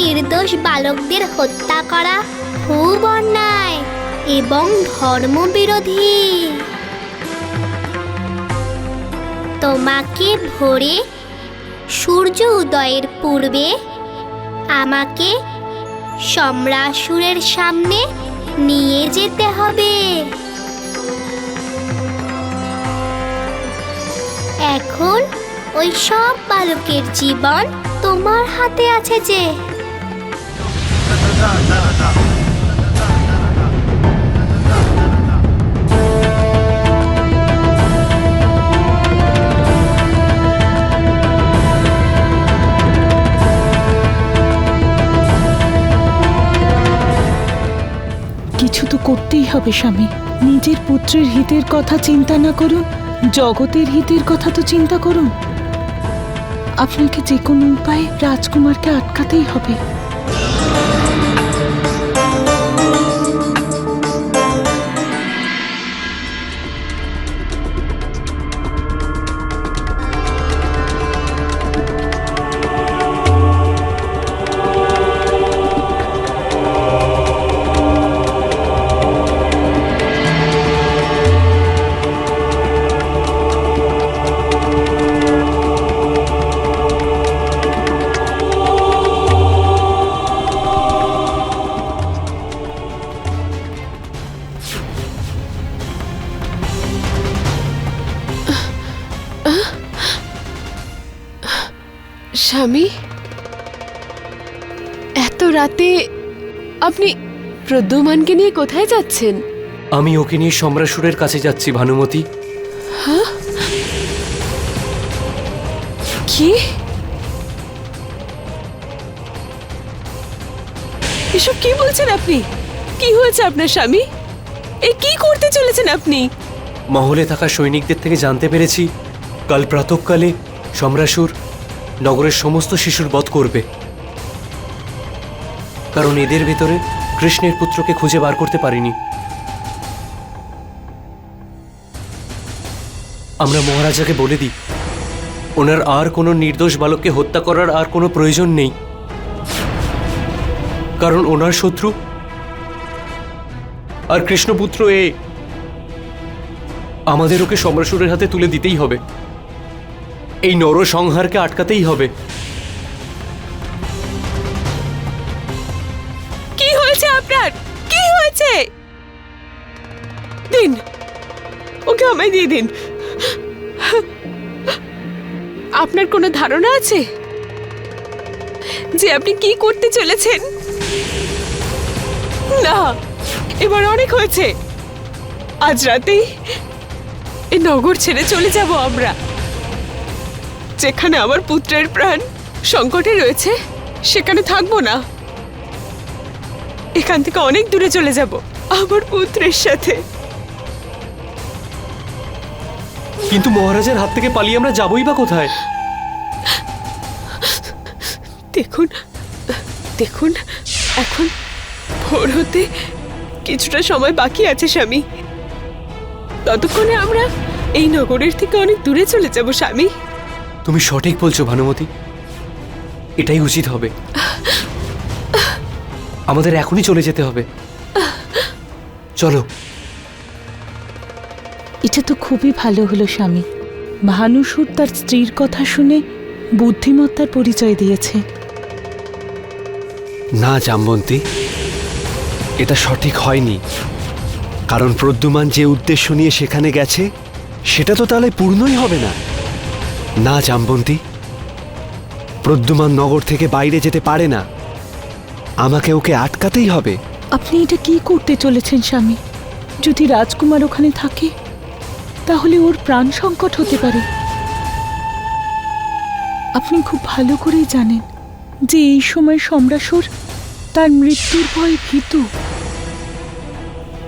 নির্দোষ বালকদের হত্যা করা খুব অন্যায় এবং ধর্মবিরোধী। তোমাকে ভোরে সূর্য উদয়ের পূর্বে আমাকে সম্রাসুরের সামনে নিয়ে যেতে হবে। এখন ওই সব বালকের জীবন তোমার হাতে আছে যে কিছু তো করতেই হবে, স্বামী। নিজের পুত্রের হিতের কথা চিন্তা না করুন। জগতের হিতের কথা তো চিন্তা করুন। আপনাকে যে কোনো উপায়ে রাজকুমারকে আটকাতেই হবে। প্রদ্যুমানকে নিয়ে কোথায় যাচ্ছেন? আমি ওকে নিয়ে সম্রাসুরের কাছে যাচ্ছি ভানুমতি। কি? এসব কি বলছেন আপনি? কি হয়েছে আপনার স্বামী? এ কি করতে চলেছেন আপনি? মহলে থাকা সৈনিকদের থেকে জানতে পেরেছি কাল প্রাতকালে সম্রাসুর নগরের সমস্ত শিশুর বধ করবে। কারণ এদের ভেতরে কৃষ্ণের পুত্রকে খুঁজে বার করতে পারিনি। আমরা মহারাজাকে বলে দিই, ওনার আর কোনো নির্দোষ বালককে হত্যা করার আর কোনো প্রয়োজন নেই। কারণ ওনার শত্রু আর কৃষ্ণপুত্র এ আমাদের ওকে সম্রাসুরের হাতে তুলে দিতেই হবে। এই নরসংহারকে আটকাতেই হবে। দিয়ে দিন। আপনার কোনো ধারণা আছে? যে আপনি কি করতে চলেছেন? না, এবার অনেক হয়েছে। আজ রাতেই এই নগর ছেড়ে চলে যাব আমরা। যেখানে আমার পুত্রের প্রাণ সংকটে রয়েছে, সেখানে থাকব না। এখান থেকে অনেক দূরে চলে যাব, আমার পুত্রের সাথে। কিন্তু মহারাজের হাত থেকে পালিয়ে আমরা যাবই বা কোথায়? দেখুন দেখুন এখন ভোর হতে কিছুটা সময় বাকি আছে স্বামী। ততক্ষণে আমরা এই নগরের থেকে অনেক দূরে চলে যাব স্বামী। তুমি সঠিক বলছো ভানুমতি। এটাই উচিত হবে। আমাদের এখনই চলে যেতে হবে। চলো। এটা তো খুবই ভালো হলো স্বামী। ভানুসুর তার স্ত্রীর কথা শুনে বুদ্ধিমত্তার পরিচয় দিয়েছে। না জামবন্তী এটা সঠিক হয়নি। কারণ প্রদ্যুমান যে উদ্দেশ্য নিয়ে সেখানে গেছে সেটা তো তাহলে পূর্ণই হবে না। না জামবন্তী প্রদ্যুমান নগর থেকে বাইরে যেতে পারে না। আমাকে ওকে আটকাতেই হবে। আপনি এটা কি করতে চলেছেন স্বামী? যদি রাজকুমার ওখানে থাকে তাহলে ওর প্রাণ সংকট হতে পারে। আপনি খুব ভালো করেই জানেন যে এই সময় সম্রাসুর তার মৃত্যুর ভয়ে ভীতু।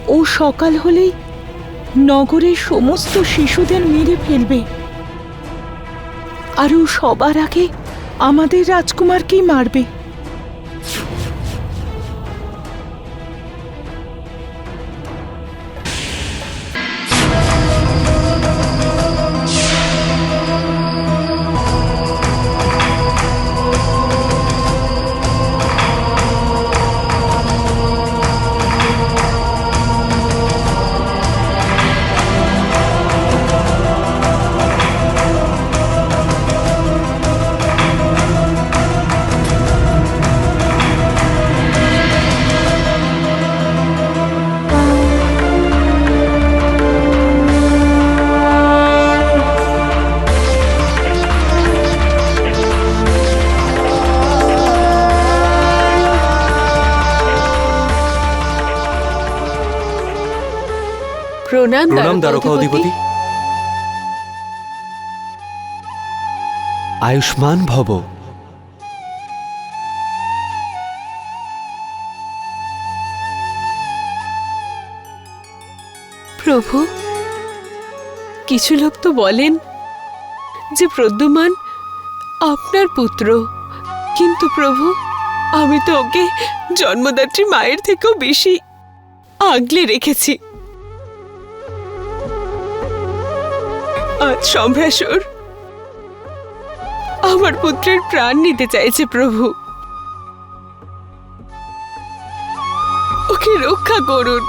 ও সকাল হলেই নগরের সমস্ত শিশুদের মেরে ফেলবে। আর ও সবার আগে আমাদের রাজকুমারকেই মারবে। প্রণাম প্রণাম দ্বারকা অধিপতি আয়ুষ্মান ভব। প্রভু কিছু লোক তো বলেন যে প্রদ্যুমান আপনার পুত্র। কিন্তু প্রভু আমি তো ওকে জন্মদাত্রী মায়ের থেকেও বেশি আগলে রেখেছি। আজ সম্ভ্রাসুর। আমার পুত্রের প্রাণ নিতে চাইছে প্রভু। ওকে রক্ষা করুন।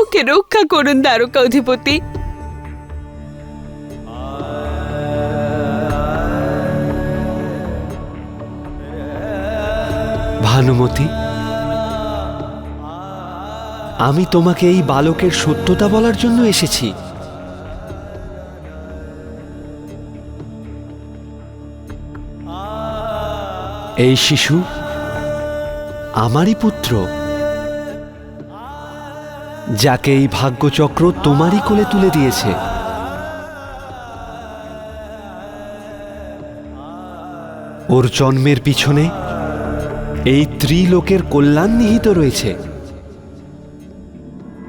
ওকে রক্ষা করুন, দ্বারকা অধিপতি। ভানুমতি, আমি তোমাকে এই বালকের সত্যতা বলার জন্য এসেছি। এই শিশু আমারই পুত্র। যাকে এই ভাগ্যচক্র তোমারই কোলে তুলে দিয়েছে। ওর জন্মের পিছনে এই ত্রিলোকের কল্যাণ নিহিত রয়েছে।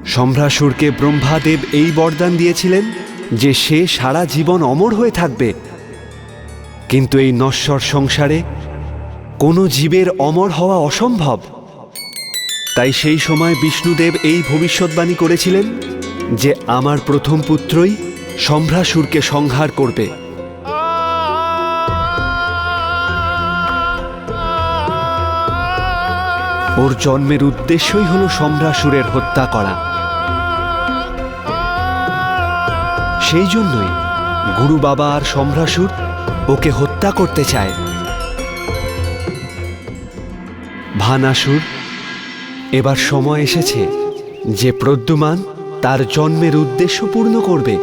সম্ভ্রাসুরকে ব্রহ্মাদেব এই বরদান দিয়েছিলেন যে সে সারা জীবন অমর হয়ে থাকবে। কিন্তু এই নশ্বর সংসারে কোনো জীবের অমর হওয়া অসম্ভব। তাই সেই সময় বিষ্ণুদেব এই ভবিষ্যৎবাণী করেছিলেন যে আমার প্রথম পুত্রই সম্ভ্রাসুরকে সংহার করবে। ওর জন্মের উদ্দেশ্যই হল সম্ভ্রাসুরের হত্যা করা। সেই জন্যই গুরু বাবা আর সম্ভ্রাসুর ওকে হত্যা করতে চায়। ভানাসুর এবার সময় এসেছে যে প্রদ্যুমান তার জন্মের উদ্দেশ্য পূর্ণ করবে।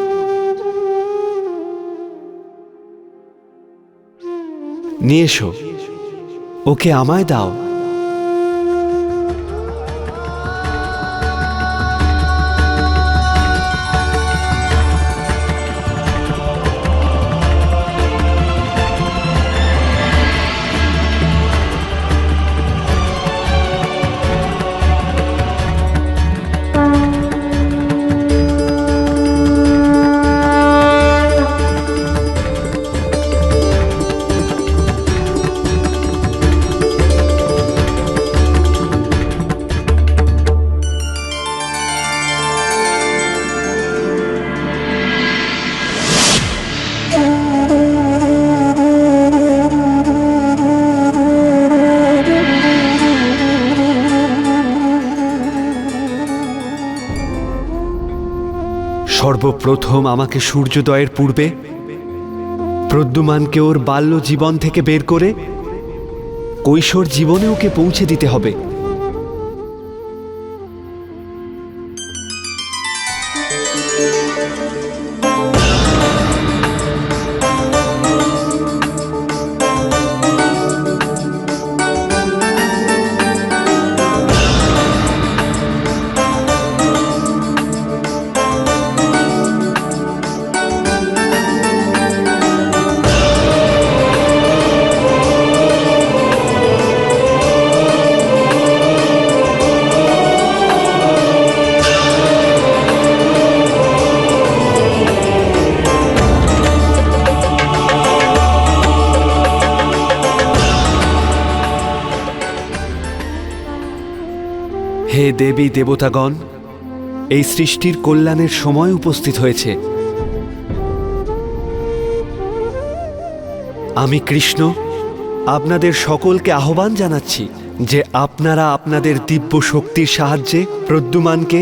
নিয়ে এসো, ওকে আমায় দাও। সর্বপ্রথম আমাকে সূর্যোদয়ের পূর্বে প্রদ্যুমানকে ওর বাল্য জীবন থেকে বের করে কৈশোর জীবনে ওকে পৌঁছে দিতে হবে। হে দেবী দেবতাগণ, এই সৃষ্টির কল্যাণের সময় উপস্থিত হয়েছে। আমি কৃষ্ণ, আপনাদের সকলকে আহ্বান জানাচ্ছি যে আপনারা আপনাদের দিব্য শক্তির সাহায্যে প্রদ্যুমানকে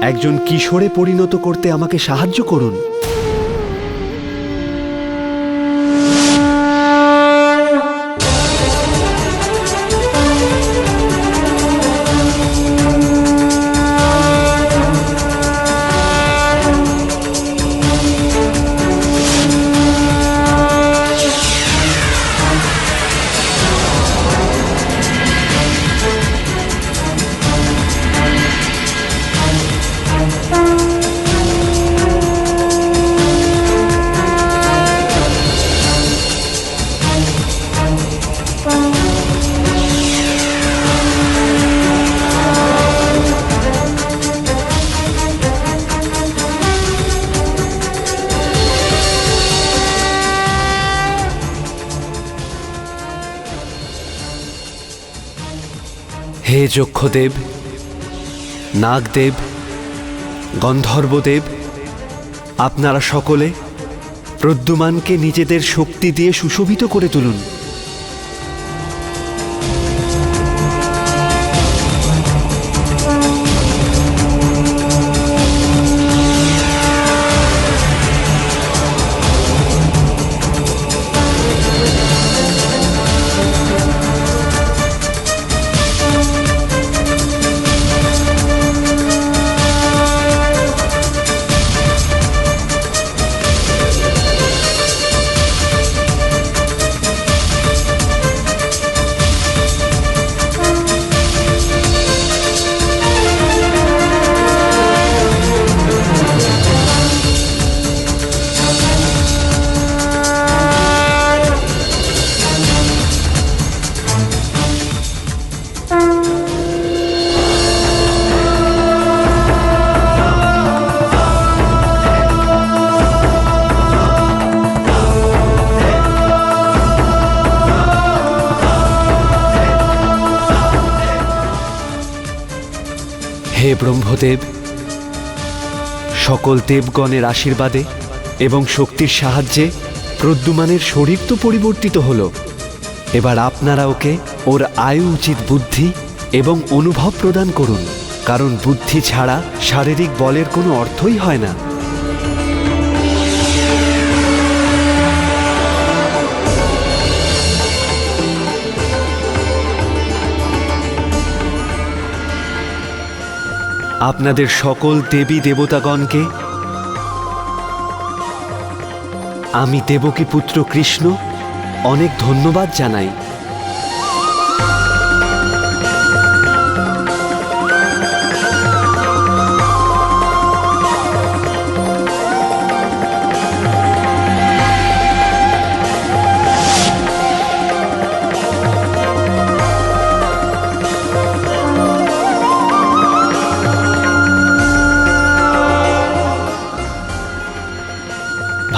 একজন কিশোরে পরিণত করতে আমাকে সাহায্য করুন। হে যক্ষদেব নাগদেব গন্ধর্বদেব আপনারা সকলে প্রদ্যুমানকে নিজেদের শক্তি দিয়ে সুশোভিত করে তুলুন। হে ব্রহ্মদেব, সকল দেবগণের আশীর্বাদে এবং শক্তির সাহায্যে প্রদ্যুমানের শরীর তো পরিবর্তিত হল। এবার আপনারা ওকে ওর আয়ু, উচিত বুদ্ধি এবং অনুভব প্রদান করুন, কারণ বুদ্ধি ছাড়া শারীরিক বলের কোনো অর্থই হয় না। আপনাদের সকল দেবী দেবতাগণকে। আমি দেবকী পুত্র কৃষ্ণ অনেক ধন্যবাদ জানাই।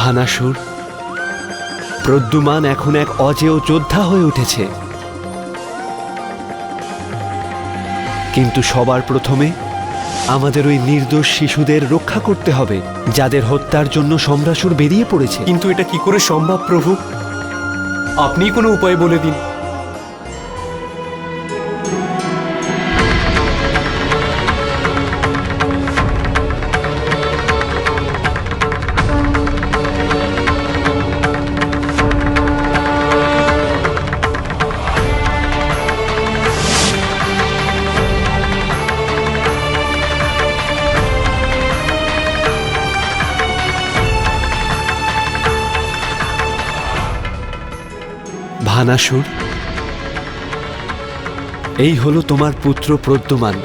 ভানাসুর প্রদ্যুমান এখন এক অজেয় যোদ্ধা হয়ে উঠেছে। কিন্তু সবার প্রথমে আমাদের ওই নির্দোষ শিশুদের রক্ষা করতে হবে, যাদের হত্যার জন্য সম্রাসুর বেরিয়ে পড়েছে। কিন্তু এটা কি করে সম্ভব, প্রভু? আপনি কোনো উপায় বলে দিন। ভানাসুর এই হলো তোমার পুত্র প্রদ্যমান,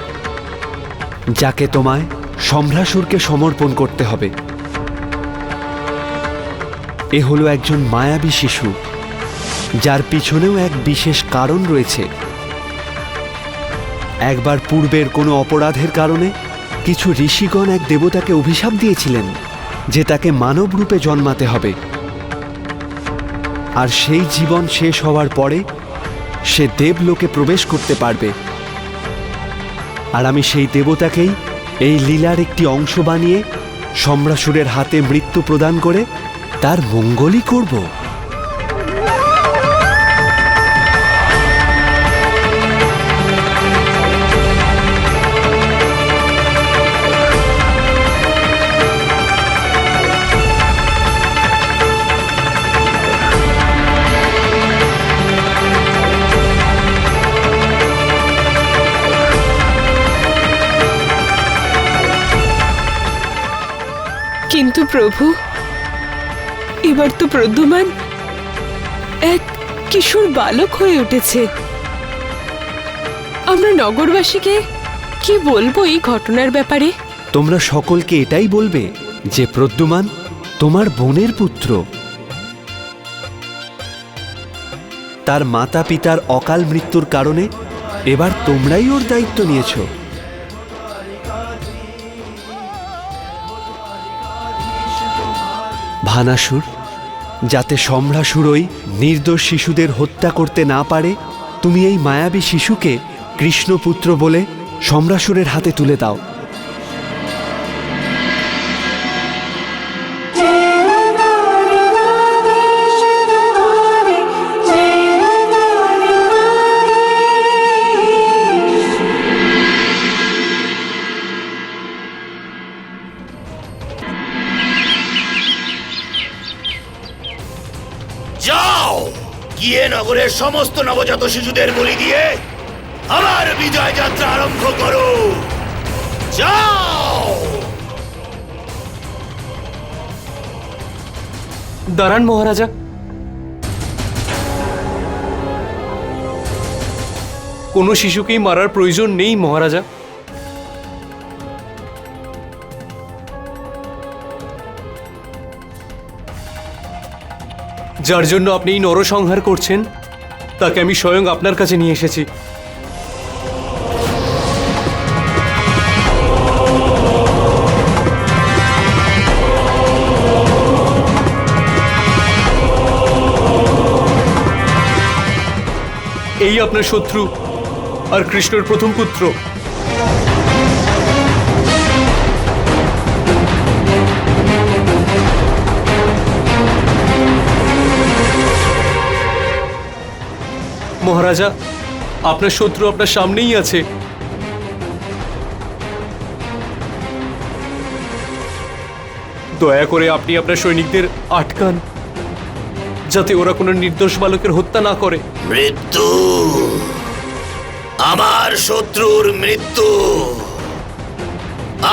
যাকে তোমায় সম্রাসুরকে সমর্পণ করতে হবে। এ হলো একজন মায়াবী শিশু, যার পিছনেও এক বিশেষ কারণ রয়েছে। একবার পূর্বের কোনো অপরাধের কারণে কিছু ঋষিগণ এক দেবতাকে অভিশাপ দিয়েছিলেন, যে তাকে মানব রূপে জন্মাতে হবে। আর সেই জীবন শেষ হওয়ার পরে সে দেবলোকে প্রবেশ করতে পারবে। আর আমি সেই দেবতাকেই এই লীলার একটি অংশ বানিয়ে সম্রাসুরের হাতে মৃত্যু প্রদান করে তার মঙ্গলই করব। প্রভু। এবার তো প্রদ্যুমান এক কিশোর বালক হয়ে উঠেছে। আমরা নগরবাসীকে কি বলব এই ঘটনার ব্যাপারে? তোমরা সকলকে এটাই বলবে যে প্রদ্যুমান তোমার বোনের পুত্র। তার মাতা পিতার অকাল মৃত্যুর কারণে এবার তোমরাই ওর দায়িত্ব নিয়েছ। ভানাসুর, যাতে সম্রাসুরই নির্দোষ শিশুদের হত্যা করতে না পারে, তুমি এই মায়াবী শিশুকে কৃষ্ণপুত্র বলে সম্রাসুরের হাতে তুলে দাও। যাও গিয়ে নগরের সমস্ত নবজাত শিশুদের বলি দিয়ে আমার বিজয় যাত্রা আরম্ভ করো। যাও। দাঁড়ান মহারাজা। কোনো শিশুকেই মারার প্রয়োজন নেই মহারাজা। যার জন্য আপনি নরসংহার করছেন, তাকে আমি স্বয়ং আপনার কাছে নিয়ে এসেছি। এই আপনার শত্রু আর কৃষ্ণর প্রথম পুত্র। মহারাজা, আপনার শত্রু আপনার সামনেই আছে। দয়া করে আপনি আপনার সৈনিকদের আটকান, যাতে ওরা কোনো নির্দোষ বালকের হত্যা না করে। মৃত্যু! আমার শত্রুর মৃত্যু!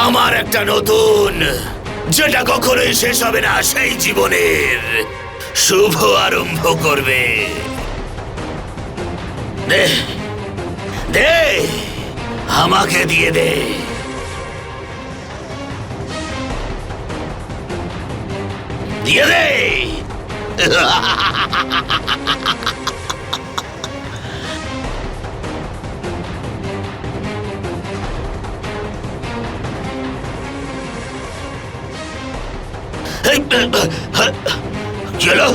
আমার একটা নতুন, যেটা কখনোই শেষ হবে না, সেই জীবনের শুভ আরম্ভ করবে। দে দে আমাকে দিয়ে দে দিয়ে দে এই, কি হলো